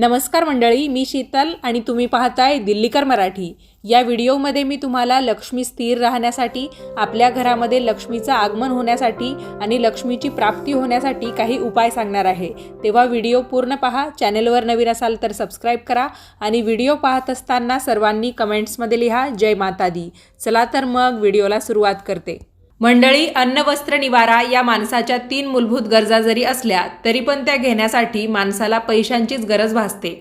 नमस्कार मंडळी मी शीतल आणि तुम्ही पाहताय दिल्लीकर मराठी. या व्हिडिओमध्ये मी तुम्हाला लक्ष्मी स्थिर राहण्यासाठी आपल्या घरामध्ये लक्ष्मीचं आगमन होण्यासाठी आणि लक्ष्मीची प्राप्ती होण्यासाठी काही उपाय सांगणार आहे. तेव्हा व्हिडिओ पूर्ण पहा चॅनेलवर नवीन असाल तर सबस्क्राईब करा आणि व्हिडिओ पाहत असताना सर्वांनी कमेंट्समध्ये लिहा जय माता दी. चला तर मग व्हिडिओला सुरुवात करते. मंडळी अन्न वस्त्र निवारा या माणसाच्या तीन मूलभूत गरजा जरी असल्या तरी पण त्या घेण्यासाठी माणसाला पैशांचीच गरज भासते.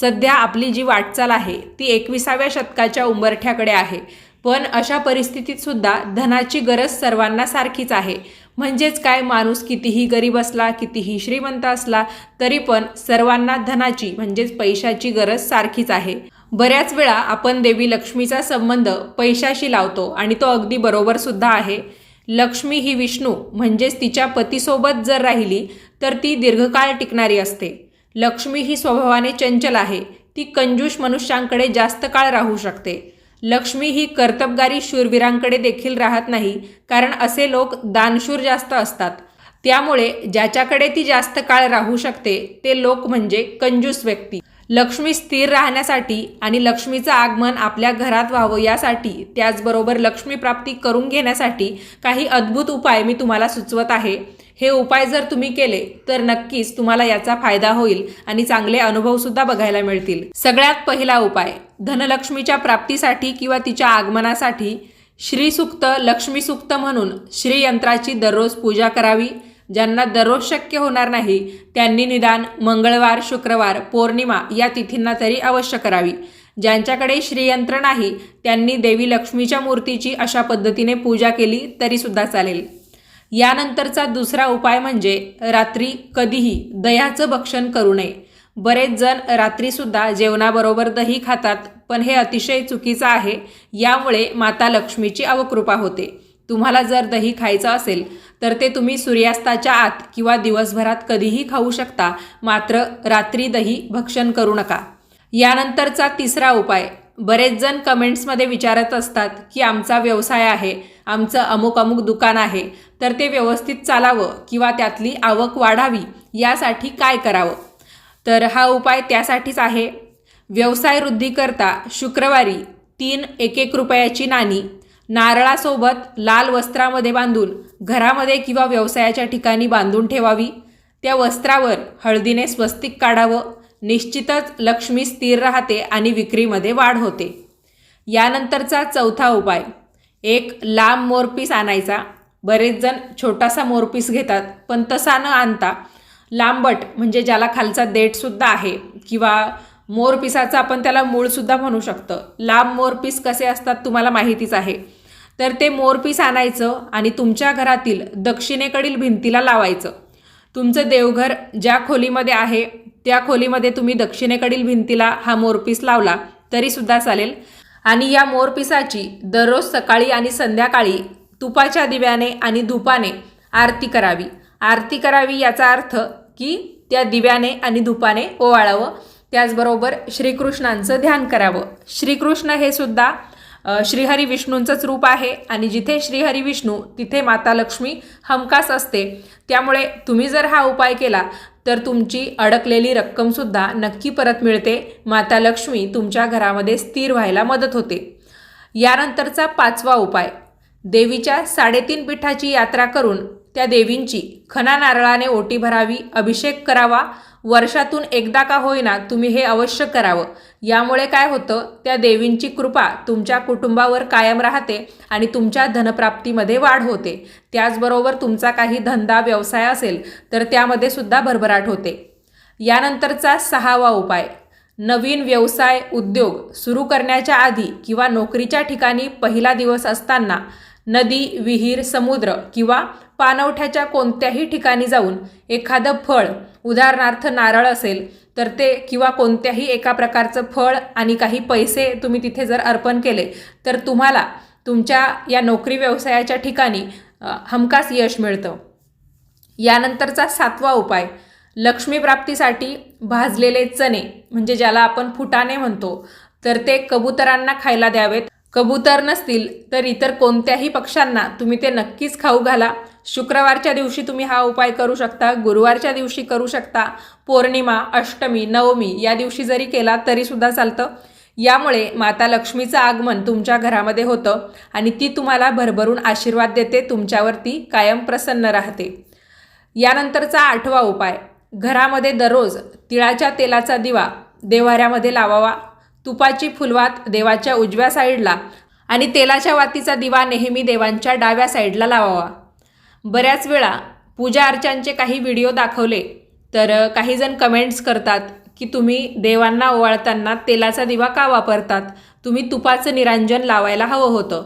सध्या आपली जी वाटचाल आहे ती एकविसाव्या शतकाच्या उंबरठ्याकडे आहे. पण अशा परिस्थितीत सुद्धा धनाची गरज सर्वांना सारखीच आहे. म्हणजेच काय माणूस कितीही गरीब असला कितीही श्रीमंत असला तरी पण सर्वांना धनाची म्हणजेच पैशाची गरज सारखीच आहे. बऱ्याच वेळा आपण देवी लक्ष्मीचा संबंध पैशाशी लावतो आणि तो अगदी बरोबर सुद्धा आहे. लक्ष्मी ही विष्णू म्हणजेच तिच्या पतीसोबत जर राहिली तर ती दीर्घकाळ टिकणारी असते. लक्ष्मी ही स्वभावाने चंचल आहे. ती कंजूष मनुष्यांकडे जास्त काळ राहू शकते. लक्ष्मी ही कर्तबगारी शूरवीरांकडे देखील राहत नाही कारण असे लोक दानशूर जास्त असतात. त्यामुळे ज्याच्याकडे ती जास्त काळ राहू शकते ते लोक म्हणजे कंजूस व्यक्ती. लक्ष्मी स्थिर राहण्यासाठी आणि लक्ष्मीचं आगमन आपल्या घरात व्हावं यासाठी त्याचबरोबर लक्ष्मी प्राप्ती करून घेण्यासाठी काही अद्भुत उपाय मी तुम्हाला सुचवत आहे. हे उपाय जर तुम्ही केले तर नक्कीच तुम्हाला याचा फायदा होईल आणि चांगले अनुभवसुद्धा बघायला मिळतील. सगळ्यात पहिला उपाय धनलक्ष्मीच्या प्राप्तीसाठी किंवा तिच्या आगमनासाठी श्रीसुक्त लक्ष्मीसुक्त म्हणून श्रीयंत्राची दररोज पूजा करावी. ज्यांना दररोज शक्य होणार नाही त्यांनी निदान मंगळवार शुक्रवार पौर्णिमा या तिथींना तरी अवश्य करावी. ज्यांच्याकडे श्रीयंत्र नाही त्यांनी देवी लक्ष्मीच्या मूर्तीची अशा पद्धतीने पूजा केली तरीसुद्धा चालेल. यानंतरचा दुसरा उपाय म्हणजे रात्री कधीही दह्याचं भक्षण करू नये. बरेच जण रात्रीसुद्धा जेवणाबरोबर दही खातात पण हे अतिशय चुकीचं आहे. यामुळे माता लक्ष्मीची अवकृपा होते. तुम्हाला जर दही खायचं असेल तर ते तुम्ही सूर्यास्ताच्या आत किंवा दिवसभरात कधीही खाऊ शकता मात्र रात्री दही भक्षण करू नका. यानंतरचा तिसरा उपाय बरेच जण कमेंट्समध्ये विचारत असतात की आमचा व्यवसाय आहे आमचं अमुक अमुक दुकान आहे तर ते व्यवस्थित चालावं किंवा त्यातली आवक वाढावी यासाठी काय करावं? तर हा उपाय त्यासाठीच आहे. व्यवसाय वृद्धीकरता शुक्रवारी तीन एक एक रुपयाची नाणी नारळासोबत लाल वस्त्रामध्ये बांधून घरामध्ये किंवा व्यवसायाच्या ठिकाणी बांधून ठेवावी. त्या वस्त्रावर हळदीने स्वस्तिक काढावं. निश्चितच लक्ष्मी स्थिर राहते आणि विक्रीमध्ये वाढ होते. यानंतरचा चौथा उपाय. एक लांब मोरपीस आणायचा. बरेच जण छोटासा मोरपीस घेतात पण तसा न आणता लांबट म्हणजे ज्याला खालचा देठसुद्धा आहे किंवा मोरपिसाचं आपण त्याला मूळसुद्धा म्हणू शकतं. लांब मोरपीस कसे असतात तुम्हाला माहितीच आहे. तर ते मोरपीस आणायचं आणि तुमच्या घरातील दक्षिणेकडील भिंतीला लावायचं. तुमचं देवघर ज्या खोलीमध्ये आहे त्या खोलीमध्ये तुम्ही दक्षिणेकडील भिंतीला हा मोरपीस लावला तरीसुद्धा चालेल. आणि या मोरपिसाची दररोज सकाळी आणि संध्याकाळी तुपाच्या दिव्याने आणि धुपाने आरती करावी. आरती करावी याचा अर्थ की त्या दिव्याने आणि धुपाने ओवाळावं. त्याचबरोबर श्रीकृष्णांचं ध्यान करावं. श्रीकृष्ण हे सुद्धा श्रीहरी विष्णूंचंच रूप आहे आणि जिथे श्रीहरी विष्णू तिथे माता लक्ष्मी हमखास असते. त्यामुळे तुम्ही जर हा उपाय केला तर तुमची अडकलेली रक्कमसुद्धा नक्की परत मिळते. माता लक्ष्मी तुमच्या घरामध्ये स्थिर व्हायला मदत होते. यानंतरचा पाचवा उपाय. देवीच्या साडेतीन पीठाची यात्रा करून त्या देवींची खना नारळाने ओटी भरावी अभिषेक करावा वर्षातून एकदा का होईना तुम्ही हे अवश्य करावं. यामुळे काय होतं त्या देवींची कृपा तुमच्या कुटुंबावर कायम राहते आणि तुमच्या धनप्राप्तीमध्ये वाढ होते. त्याचबरोबर तुमचा काही धंदा व्यवसाय असेल तर त्यामध्ये सुद्धा भरभराट होते. यानंतरचा सहावा उपाय. नवीन व्यवसाय उद्योग सुरू करण्याच्या आधी किंवा नोकरीच्या ठिकाणी पहिला दिवस असताना नदी विहीर समुद्र किंवा पाणवठ्याच्या कोणत्याही ठिकाणी जाऊन एखादं फळ उदाहरणार्थ नारळ असेल तर ते किंवा कोणत्याही एका प्रकारचं फळ आणि काही पैसे तुम्ही तिथे जर अर्पण केले तर तुम्हाला तुमच्या या नोकरी व्यवसायाच्या ठिकाणी हमखास यश मिळतं. यानंतरचा सातवा उपाय लक्ष्मीप्राप्तीसाठी भाजलेले चणे म्हणजे ज्याला आपण फुटाणे म्हणतो तर ते कबुतरांना खायला द्यावेत. कबूतर नसतील तर इतर कोणत्याही पक्ष्यांना तुम्ही ते नक्कीच खाऊ घाला. शुक्रवारच्या दिवशी तुम्ही हा उपाय करू शकता गुरुवारच्या दिवशी करू शकता. पौर्णिमा अष्टमी नवमी या दिवशी जरी केला तरीसुद्धा चालतं. यामुळे माता लक्ष्मीचं आगमन तुमच्या घरामध्ये होतं आणि ती तुम्हाला भरभरून आशीर्वाद देते तुमच्यावरती कायम प्रसन्न राहते. यानंतरचा आठवा उपाय घरामध्ये दररोज तिळाच्या तेलाचा दिवा देवाऱ्यामध्ये लावावा. तुपाची फुलवात देवाच्या उजव्या साईडला आणि तेलाच्या वातीचा दिवा नेहमी देवांच्या डाव्या साईडला लावावा. बऱ्याच वेळा पूजा अर्चांचे काही व्हिडिओ दाखवले तर काहीजण काही जण कमेंट्स करतात की तुम्ही देवांना ओवाळताना तेलाचा दिवा का वापरतात? तुम्ही तुपाचं निरांजन लावायला हवं होतं.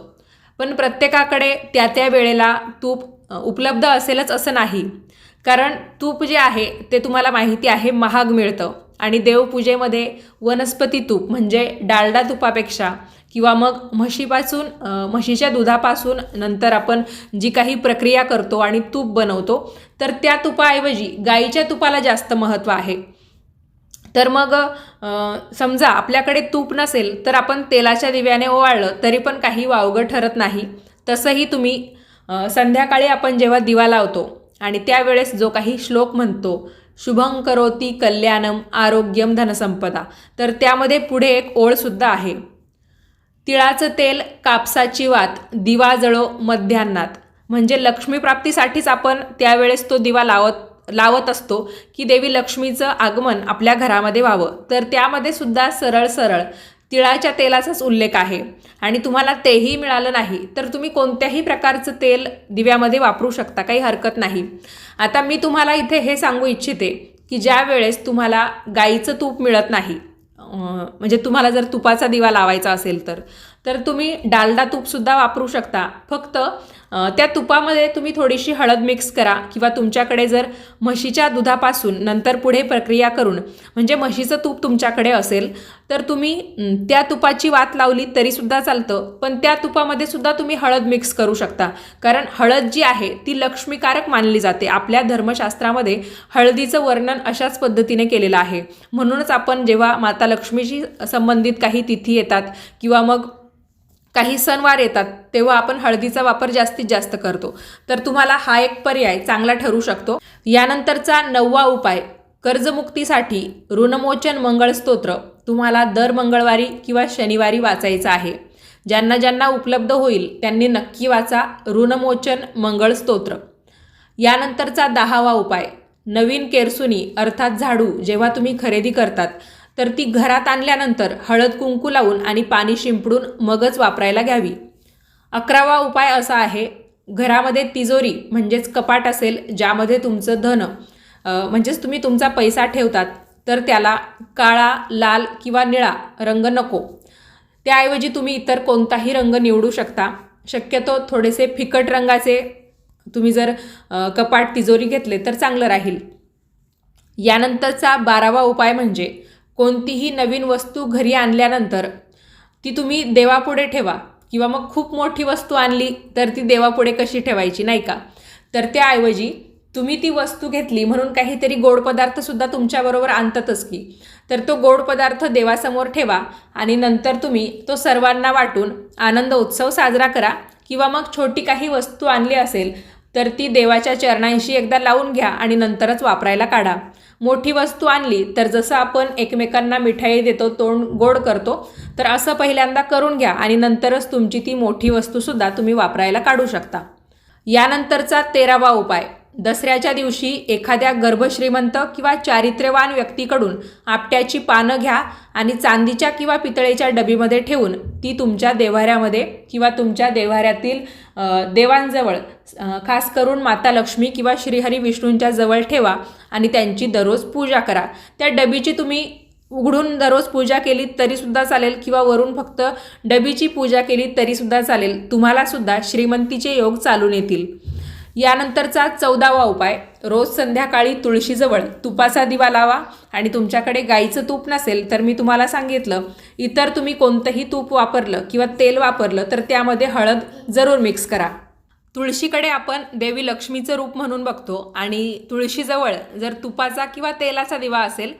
पण प्रत्येकाकडे त्या त्या वेळेला तूप उपलब्ध असेलच असं नाही. कारण तूप जे आहे ते तुम्हाला माहिती आहे महाग मिळतं. आणि देवपूजेमध्ये वनस्पती तूप म्हणजे डालडा तुपापेक्षा किंवा मग म्हशीपासून म्हशीच्या दुधापासून नंतर आपण जी काही प्रक्रिया करतो आणि तूप बनवतो तर त्या तुपाऐवजी गाईच्या तुपाला जास्त महत्त्व आहे. तर मग समजा आपल्याकडे तूप नसेल तर आपण तेलाच्या दिव्याने ओवाळलं तरी पण काही वावगं ठरत नाही. तसंही तुम्ही संध्याकाळी आपण जेव्हा दिवा लावतो आणि त्यावेळेस जो काही श्लोक म्हणतो शुभं करोती कल्याणम आरोग्यम धनसंपदा तर त्यामध्ये पुढे एक ओळसुद्धा आहे. तिळाचं तेल कापसाची वात दिवा जळो मध्यान्नात म्हणजे लक्ष्मीप्राप्तीसाठीच आपण त्यावेळेस तो दिवा लावत लावत असतो की देवी लक्ष्मीचं आगमन आपल्या घरामध्ये व्हावं. तर त्यामध्ये सुद्धा सरळ सरळ तिळाच्या तेलाचाच उल्लेख आहे. आणि तुम्हाला तेही मिळालं नाही तर तुम्ही कोणत्याही प्रकारचं तेल दिव्यामध्ये वापरू शकता काही हरकत नाही. आता मी तुम्हाला इथे हे सांगू इच्छिते की ज्या वेळेस तुम्हाला गाईचं तूप मिळत नाही म्हणजे तुम्हाला जर तुपाचा दिवा लावायचा असेल तर तर तुम्ही डालडा तूपसुद्धा वापरू शकता. फक्त त्या तुपामध्ये तुम्ही थोडीशी हळद मिक्स करा किंवा तुमच्याकडे जर म्हशीच्या दुधापासून नंतर पुढे प्रक्रिया करून म्हणजे म्हशीचं तूप तुमच्याकडे असेल तर तुम्ही त्या तुपाची वात लावली तरीसुद्धा चालतं पण त्या तुपामध्ये सुद्धा तुम्ही हळद मिक्स करू शकता. कारण हळद जी आहे ती लक्ष्मीकारक मानली जाते. आपल्या धर्मशास्त्रामध्ये हळदीचं वर्णन अशाच पद्धतीने केलेलं आहे. म्हणूनच आपण जेव्हा माता लक्ष्मीशी संबंधित काही तिथी येतात किंवा मग काही सणवार येतात तेव्हा आपण हळदीचा वापर जास्तीत जास्त करतो. तर तुम्हाला हा एक पर्याय चांगला ठरू शकतो. यानंतरचा नववा उपाय कर्जमुक्तीसाठी ऋणमोचन मंगळस्तोत्र तुम्हाला दर मंगळवारी किंवा शनिवारी वाचायचं आहे. ज्यांना ज्यांना उपलब्ध होईल त्यांनी नक्की वाचा ऋणमोचन मंगळस्तोत्र यानंतरचा दहावा उपाय नवीन केरसुनी अर्थात झाडू जेव्हा तुम्ही खरेदी करतात तर ती घरात आणल्यानंतर हळद कुंकू लावून आणि पाणी शिंपडून मगच वापरायला घ्यावी. अकरावा उपाय असा आहे घरामध्ये तिजोरी म्हणजेच कपाट असेल ज्यामध्ये तुमचं धन म्हणजेच तुम्ही तुमचा पैसा ठेवतात तर त्याला काळा लाल किंवा निळा रंग नको. त्याऐवजी तुम्ही इतर कोणताही रंग निवडू शकता. शक्यतो थोडेसे फिकट रंगाचे तुम्ही जर कपाट तिजोरी घेतले तर चांगलं राहील. यानंतरचा बारावा उपाय म्हणजे कोणतीही नवीन वस्तू घरी आणल्यानंतर ती तुम्ही देवापुढे ठेवा. किंवा मग खूप मोठी वस्तू आणली तर ती देवापुढे कशी ठेवायची नाही का? तर त्याऐवजी तुम्ही ती वस्तू घेतली म्हणून काहीतरी गोड पदार्थसुद्धा तुमच्याबरोबर आणतातच की. तर तो गोड पदार्थ देवासमोर ठेवा आणि नंतर तुम्ही तो सर्वांना वाटून आनंद उत्सव साजरा करा. किंवा मग छोटी काही वस्तू आणली असेल तर ती देवाच्या चरणांशी एकदा लावून घ्या आणि नंतरच वापरायला काढा. मोठी वस्तू आणली तर जसं आपण एकमेकांना मिठाई देतो तोंड गोड करतो तर असं पहिल्यांदा करून घ्या आणि नंतरच तुमची ती मोठी वस्तूसुद्धा तुम्ही वापरायला काढू शकता. यानंतरचा तेरावा उपाय. दसऱ्याच्या दिवशी एखाद्या गर्भश्रीमंत किंवा चारित्र्यवान व्यक्तीकडून आपट्याची पानं घ्या आणि चांदीच्या किंवा पितळेच्या डबीमध्ये ठेवून ती तुमच्या देव्हाऱ्यामध्ये किंवा तुमच्या देव्हाऱ्यातील देवांजवळ खास करून माता लक्ष्मी किंवा श्रीहरी विष्णूंच्या जवळ ठेवा आणि त्यांची दररोज पूजा करा. त्या डबीची तुम्ही उघडून दररोज पूजा केली तरीसुद्धा चालेल किंवा वरून फक्त डबीची पूजा केली तरीसुद्धा चालेल. तुम्हालासुद्धा श्रीमंतीचे योग चालून येतील. यानंतरचा चौदावा उपाय रोज संध्याकाळी तुळशीजवळ तुपाचा दिवा लावा. आणि तुमच्याकडे गाईचं तूप नसेल तर मी तुम्हाला सांगितलं इतर तुम्ही कोणतंही तूप वापरलं किंवा तेल वापरलं तर त्यामध्ये हळद जरूर मिक्स करा. तुळशीकडे आपण देवी लक्ष्मीचं रूप म्हणून बघतो आणि तुळशीजवळ जर तुपाचा किंवा तेलाचा दिवा असेल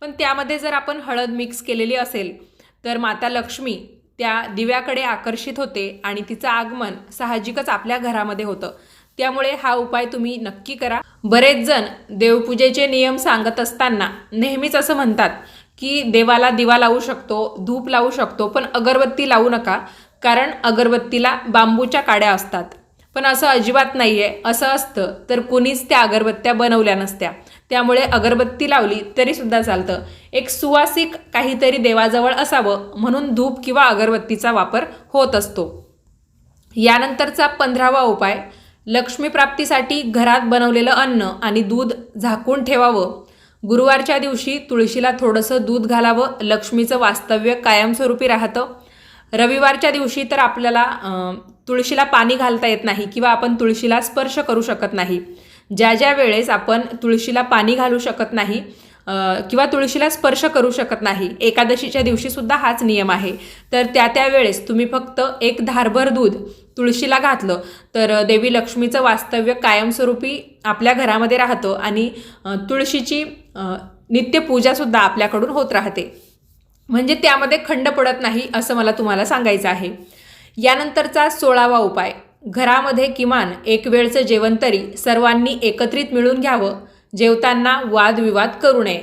पण त्यामध्ये जर आपण हळद मिक्स केलेली असेल तर माता लक्ष्मी त्या दिव्याकडे आकर्षित होते आणि तिचं आगमन साहजिकच आपल्या घरामध्ये होतं. त्यामुळे हा उपाय तुम्ही नक्की करा. बरेच जण देवपूजेचे नियम सांगत असताना नेहमीच असं म्हणतात की देवाला दिवा लावू शकतो धूप लावू शकतो पण अगरबत्ती लावू नका कारण अगरबत्तीला बांबूच्या काड्या असतात. पण असं अजिबात नाही आहे असं असतं तर कुणीच त्या अगरबत्त्या बनवल्या नसत्या. त्यामुळे अगरबत्ती लावली तरीसुद्धा चालतं. एक सुवासिक काहीतरी देवाजवळ असावं म्हणून धूप किंवा अगरबत्तीचा वापर होत असतो. यानंतरचा पंधरावा उपाय लक्ष्मीप्राप्तीसाठी घरात बनवलेलं अन्न आणि दूध झाकून ठेवावं. गुरुवारच्या दिवशी तुळशीला थोडंसं दूध घालावं लक्ष्मीचं वास्तव्य कायमस्वरूपी राहतं. रविवारच्या दिवशी तर आपल्याला तुळशीला पाणी घालता येत नाही किंवा आपण तुळशीला स्पर्श करू शकत नाही. ज्या ज्या वेळेस आपण तुळशीला पाणी घालू शकत नाही किंवा तुळशीला स्पर्श करू शकत नाही एकादशीच्या दिवशीसुद्धा हाच नियम आहे. तर त्या त्या वेळेस तुम्ही फक्त एक धारभर दूध तुळशीला घातलं तर देवी लक्ष्मीचं वास्तव्य कायमस्वरूपी आपल्या घरामध्ये राहतं आणि तुळशीची नित्य नित्यपूजासुद्धा आपल्याकडून होत राहते. म्हणजे त्यामध्ये खंड पडत नाही असं मला तुम्हाला सांगायचं आहे. यानंतरचा सोळावा उपाय घरामध्ये किमान एक वेळचं जेवण तरी सर्वांनी एकत्रित मिळून घ्यावं जेवताना वादविवाद करू नये.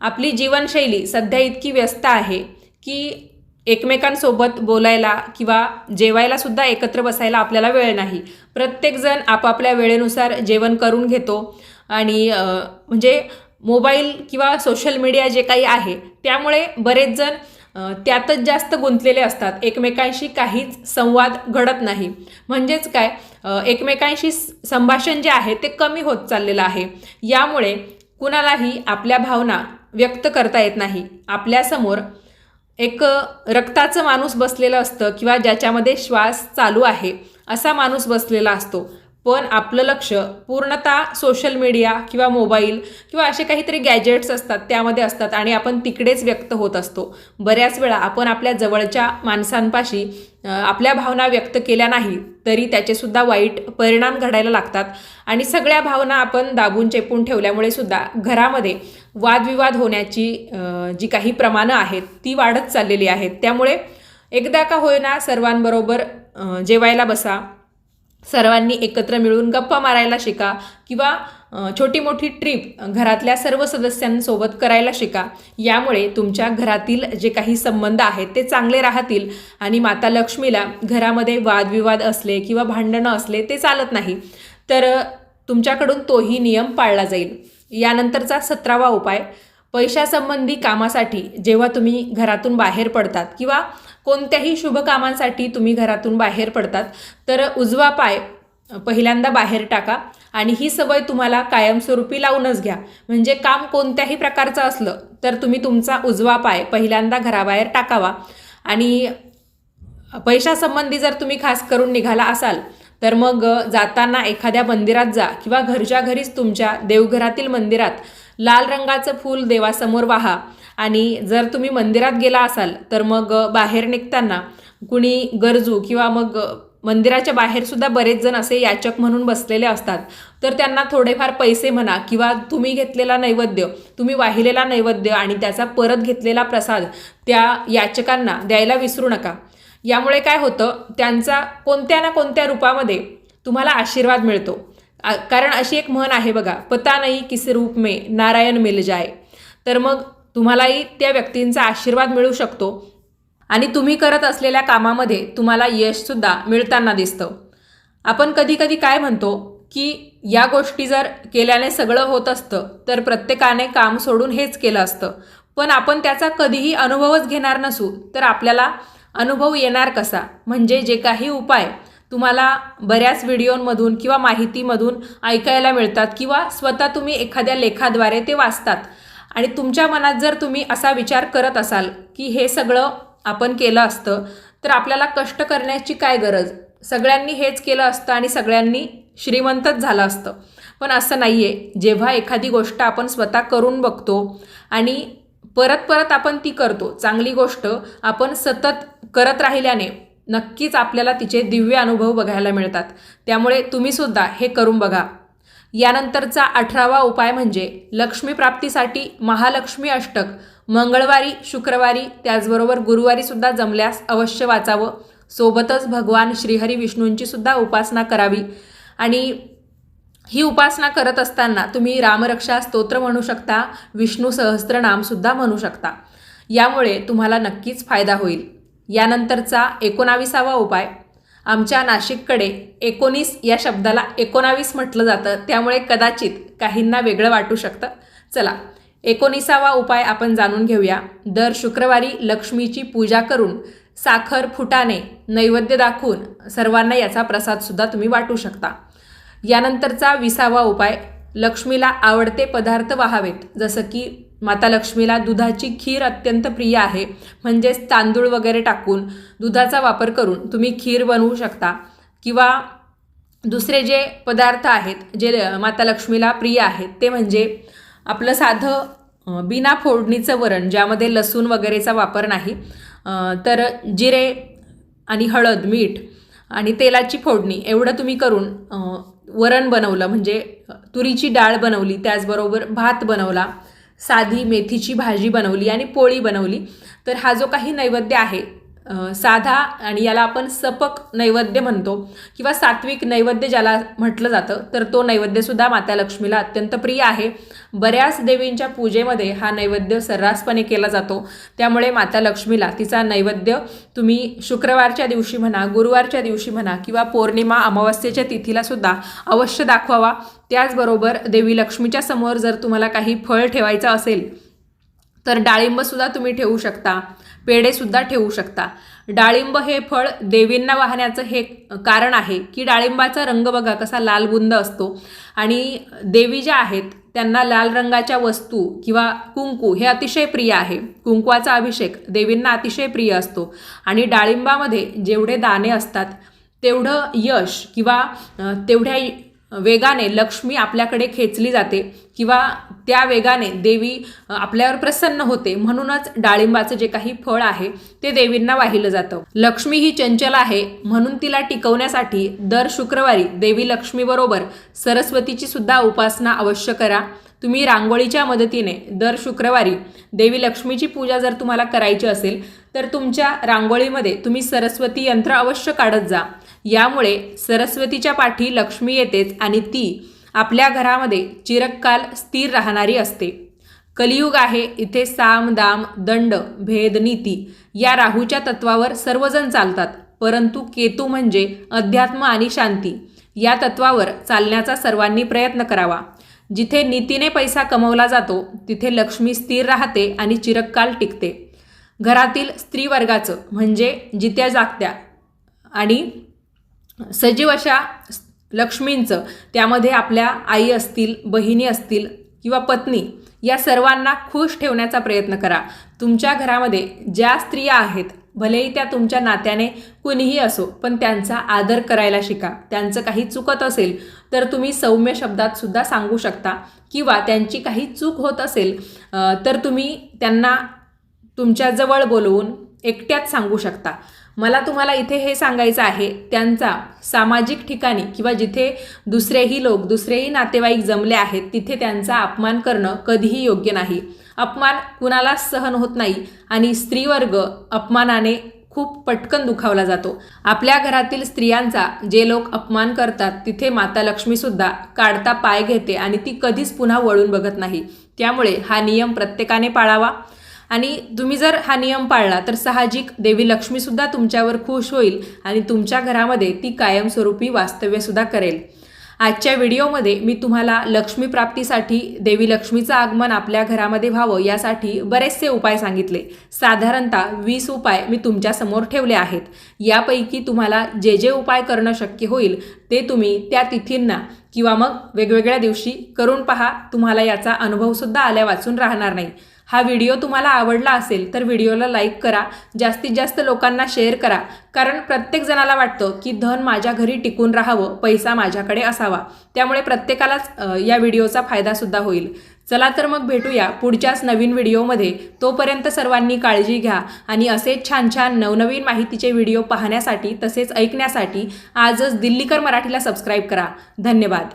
आपली जीवनशैली सध्या इतकी व्यस्त आहे की एकमेकांसोबत बोलायला किंवा जेवायला सुद्धा एकत्र बसायला आपल्याला वेळ नाही. प्रत्येकजण आपापल्या वेळेनुसार जेवण करून घेतो. आणि म्हणजे मोबाईल किंवा सोशल मीडिया जे काही आहे त्यामुळे बरेच जण त्यातच जास्त गुंतलेले असतात. एकमेकांशी काहीच संवाद घडत नाही. म्हणजेच काय एकमेकांशी संभाषण जे आहे ते कमी होत चाललेलं आहे. यामुळे कुणालाही आपल्या भावना व्यक्त करता येत नाही. आपल्यासमोर एक रक्ताचं माणूस बसलेलं असतं किंवा ज्याच्यामध्ये श्वास चालू आहे असा माणूस बसलेला असतो. पण आपलं लक्ष पूर्णतः सोशल मीडिया किंवा मोबाईल किंवा असे काहीतरी गॅजेट्स असतात त्यामध्ये असतात आणि आपण तिकडेच व्यक्त होत असतो. बऱ्याच वेळा आपण आपल्या जवळच्या माणसांपाशी आपल्या भावना व्यक्त केल्या नाही तरी त्याचेसुद्धा वाईट परिणाम घडायला लागतात. आणि सगळ्या भावना आपण दाबून चेपून ठेवल्यामुळे सुद्धा घरामध्ये वादविवाद होण्याची जी काही प्रमाणं आहेत ती वाढत चाललेली आहेत. त्यामुळे एकदा का होईना सर्वांबरोबर जेवायला बसा. सर्वांनी एकत्र मिळून गप्पा मारायला शिका किंवा छोटी मोठी ट्रीप घरातल्या सर्व सदस्यांसोबत करायला शिका. यामुळे तुमच्या घरातील जे काही संबंध आहेत ते चांगले राहतील आणि माता लक्ष्मीला घरामध्ये वादविवाद असले किंवा भांडणं असले ते चालत नाही. तर तुमच्याकडून तोही नियम पाळला जाईल. यानंतरचा सतरावा उपाय पैशासंबंधी कामासाठी जेव्हा तुम्ही घरातून बाहेर पडतात किंवा कोणत्याही शुभ कामांसाठी तुम्ही घरातून बाहेर पडतात तर उजवा पाय पहिल्यांदा बाहेर टाका आणि ही सवय तुम्हाला कायमस्वरूपी लावूनच घ्या. म्हणजे काम कोणत्याही प्रकारचं असलं तर तुम्ही तुमचा उजवा पाय पहिल्यांदा घराबाहेर टाकावा. आणि पैशासंबंधी जर तुम्ही खास करून निघाला असाल तर मग जाताना एखाद्या मंदिरात जा किंवा घरच्या घरीच तुमच्या देवघरातील मंदिरात लाल रंगाचं फूल देवासमोर वाहा. आणि जर तुम्ही मंदिरात गेला असाल तर मग बाहेर निघताना कुणी गरजू किंवा मग मंदिराच्या बाहेरसुद्धा बरेच जण असे याचक म्हणून बसलेले असतात. तर त्यांना थोडेफार पैसे म्हणा किंवा तुम्ही घेतलेला नैवेद्य तुम्ही वाहिलेला नैवेद्य आणि त्याचा परत घेतलेला प्रसाद त्या याचकांना द्यायला विसरू नका. यामुळे काय होतं त्यांचा कोणत्या ना कोणत्या रूपामध्ये तुम्हाला आशीर्वाद मिळतो. कारण अशी एक म्हण आहे बघा पता नाही किस रूप में नारायण मिल जाय तर मग तुम्हालाही त्या व्यक्तींचा आशीर्वाद मिळू शकतो आणि तुम्ही करत असलेल्या कामामध्ये तुम्हाला यशसुद्धा मिळताना दिसतं. आपण कधी कधी काय म्हणतो की या गोष्टी जर केल्याने सगळं होत असतं तर प्रत्येकाने काम सोडून हेच केलं असतं. पण आपण त्याचा कधीही अनुभवच घेणार नसू तर आपल्याला अनुभव येणार कसा? म्हणजे जे काही उपाय तुम्हाला बऱ्याच व्हिडिओमधून किंवा माहितीमधून ऐकायला मिळतात किंवा स्वतः तुम्ही एखाद्या लेखाद्वारे ते वाचतात. आणि तुमच्या मनात जर तुम्ही असा विचार करत असाल की हे सगळं आपण केलं असतं तर आपल्याला कष्ट करण्याची काय गरज? सगळ्यांनी हेच केलं असतं आणि सगळ्यांनी श्रीमंतच झालं असतं. पण असं नाही आहे जेव्हा एखादी गोष्ट आपण स्वतः करून बघतो आणि परत परत आपण ती करतो. चांगली गोष्ट आपण सतत करत राहिल्याने नक्कीच आपल्याला तिचे दिव्य अनुभव बघायला मिळतात. त्यामुळे तुम्हीसुद्धा हे करून बघा. यानंतरचा अठरावा उपाय म्हणजे लक्ष्मी प्राप्तीसाठी महालक्ष्मी अष्टक. मंगळवारी शुक्रवारी त्याचबरोबर गुरुवारीसुद्धा जमल्यास अवश्य वाचावं. सोबतच भगवान श्रीहरी विष्णूंची सुद्धा उपासना करावी. आणि ही उपासना करत असताना तुम्ही रामरक्षा स्तोत्र म्हणू शकता विष्णू सहस्त्रनामसुद्धा म्हणू शकता. यामुळे तुम्हाला नक्कीच फायदा होईल. यानंतरचा एकोणावीसावा उपाय. आमच्या नाशिककडे एकोणीस या शब्दाला एकोणावीस म्हटलं जातं त्यामुळे कदाचित काहींना वेगळं वाटू शकतं. चला एकोणीसावा उपाय आपण जाणून घेऊया. दर शुक्रवारी लक्ष्मीची पूजा करून साखर फुटाने नैवेद्य दाखवून सर्वांना याचा प्रसादसुद्धा तुम्ही वाटू शकता. यानंतरचा विसावा उपाय लक्ष्मीला आवडते पदार्थ व्हावेत जसं की माता लक्ष्मीला दुधाची खीर अत्यंत प्रिय आहे म्हणजेच तांदूळ वगैरे टाकून दुधाचा वापर करून तुम्ही खीर बनवू शकता. किंवा दुसरे जे पदार्थ आहेत जे माता लक्ष्मीला प्रिय आहेत ते म्हणजे आपलं साधं बिना फोडणीचं वरण ज्यामध्ये लसूण वगैरेचा वापर नाही तर जिरे आणि हळद मीठ आणि तेलाची फोडणी एवढं तुम्ही करून वरण बनवलं म्हणजे तुरीची डाळ बनवली त्याचबरोबर भात बनवला साधी मेथीची भाजी बनवली आणि पोळी बनवली. तर हा जो काही नैवेद्य आहे साधा आणि याला आपण सपक नैवेद्य म्हणतो किंवा सात्विक नैवेद्य ज्याला म्हटलं जातं तर तो नैवेद्यसुद्धा माता लक्ष्मीला अत्यंत प्रिय आहे. बऱ्याच देवींच्या पूजेमध्ये हा नैवेद्य सर्रासपणे केला जातो. त्यामुळे माता लक्ष्मीला तिचा नैवेद्य तुम्ही शुक्रवारच्या दिवशी म्हणा गुरुवारच्या दिवशी म्हणा किंवा पौर्णिमा अमावस्येच्या तिथीला सुद्धा अवश्य दाखवावा. त्याचबरोबर देवी लक्ष्मीच्या समोर जर तुम्हाला काही फळ ठेवायचं असेल तर डाळिंबसुद्धा तुम्ही ठेवू शकता. पेढेसुद्धा ठेवू शकता. डाळिंब हे फळ देवींना वाहण्याचं हे कारण आहे की डाळिंबाचा रंग बघा कसा लालबुंद असतो. आणि देवी ज्या आहेत त्यांना लाल रंगाच्या वस्तू किंवा कुंकू हे अतिशय प्रिय आहे. कुंकवाचा अभिषेक देवींना अतिशय प्रिय असतो. आणि डाळिंबामध्ये जेवढे दाणे असतात तेवढं यश किंवा तेवढ्या वेगाने लक्ष्मी आपल्याकडे खेचली जाते किंवा त्या वेगाने देवी आपल्यावर प्रसन्न होते. म्हणूनच डाळिंबाचं जे काही फळ आहे ते देवींना वाहिलं जातं. लक्ष्मी ही चंचल आहे. म्हणून तिला टिकवण्यासाठी दर शुक्रवारी देवी लक्ष्मीबरोबर सरस्वतीची सुद्धा उपासना अवश्य करा. तुम्ही रांगोळीच्या मदतीने दर शुक्रवारी देवी लक्ष्मीची पूजा जर तुम्हाला करायची असेल तर तुमच्या रांगोळीमध्ये तुम्ही सरस्वती यंत्र अवश्य काढत जा. यामुळे सरस्वतीच्या पाठी लक्ष्मी येतेच आणि ती आपल्या घरामध्ये चिरकाल स्थिर राहणारी असते. कलियुग आहे इथे साम दाम दंड भेद नीती या राहूच्या तत्वावर सर्वजण चालतात. परंतु केतू म्हणजे अध्यात्म आणि शांती. या तत्वावर चालण्याचा सर्वांनी प्रयत्न करावा. जिथे नीतीने पैसा कमवला जातो तिथे लक्ष्मी स्थिर राहते आणि चिरकाल टिकते. घरातील स्त्रीवर्गाचं म्हणजे जित्या जागत्या आणि सजीव अशा लक्ष्मींचं त्यामध्ये आपल्या आई असतील बहिणी असतील किंवा पत्नी या सर्वांना खुश ठेवण्याचा प्रयत्न करा. तुमच्या घरामध्ये ज्या स्त्रिया आहेत भलेही त्या तुमच्या नात्याने कुणीही असो पण त्यांचा आदर करायला शिका. त्यांचं काही चुकत असेल तर तुम्ही सौम्य शब्दात सुद्धा सांगू शकता. किंवा त्यांची काही चूक होत असेल तर तुम्ही त्यांना तुमच्याजवळ बोलवून एकट्यात सांगू शकता. मला तुम्हाला इथे हे सांगायचं आहे त्यांचा सामाजिक ठिकाणी किंवा जिथे दुसरेही लोक दुसरेही नातेवाईक जमले आहेत तिथे त्यांचा अपमान करणं कधीही योग्य नाही. अपमान कुणालाच सहन होत नाही आणि स्त्रीवर्ग अपमानाने खूप पटकन दुखावला जातो. आपल्या घरातील स्त्रियांचा जे लोक अपमान करतात तिथे माता लक्ष्मीसुद्धा काढता पाय घेते आणि ती कधीच पुन्हा वळून बघत नाही. त्यामुळे हा नियम प्रत्येकाने पाळावा. आणि तुम्ही जर हा नियम पाळला तर साहजिक देवी लक्ष्मीसुद्धा तुमच्यावर खुश होईल आणि तुमच्या घरामध्ये ती कायमस्वरूपी वास्तव्यसुद्धा करेल. आजच्या व्हिडिओमध्ये मी तुम्हाला लक्ष्मी प्राप्तीसाठी देवी लक्ष्मीचं आगमन आपल्या घरामध्ये व्हावं यासाठी बरेचसे उपाय सांगितले. साधारणतः वीस उपाय मी तुमच्यासमोर ठेवले आहेत. यापैकी तुम्हाला जे जे उपाय करणं शक्य होईल ते तुम्ही त्या तिथींना किंवा मग वेगवेगळ्या दिवशी करून पहा. तुम्हाला याचा अनुभवसुद्धा आल्या वाचून राहणार नाही. हा व्हिडिओ तुम्हाला आवडला असेल तर व्हिडिओला लाईक करा. जास्तीत जास्त लोकांना शेअर करा. कारण प्रत्येक जणाला वाटतं की धन माझ्या घरी टिकून राहावं पैसा माझ्याकडे असावा. त्यामुळे प्रत्येकालाच या व्हिडिओचा फायदासुद्धा होईल. चला तर मग भेटूया पुढच्याच नवीन व्हिडिओमध्ये तोपर्यंत सर्वांनी काळजी घ्या आणि असेच छान छान नवनवीन माहितीचे व्हिडिओ पाहण्यासाठी तसेच ऐकण्यासाठी आजच दिल्लीकर मराठीला सबस्क्राईब करा. धन्यवाद.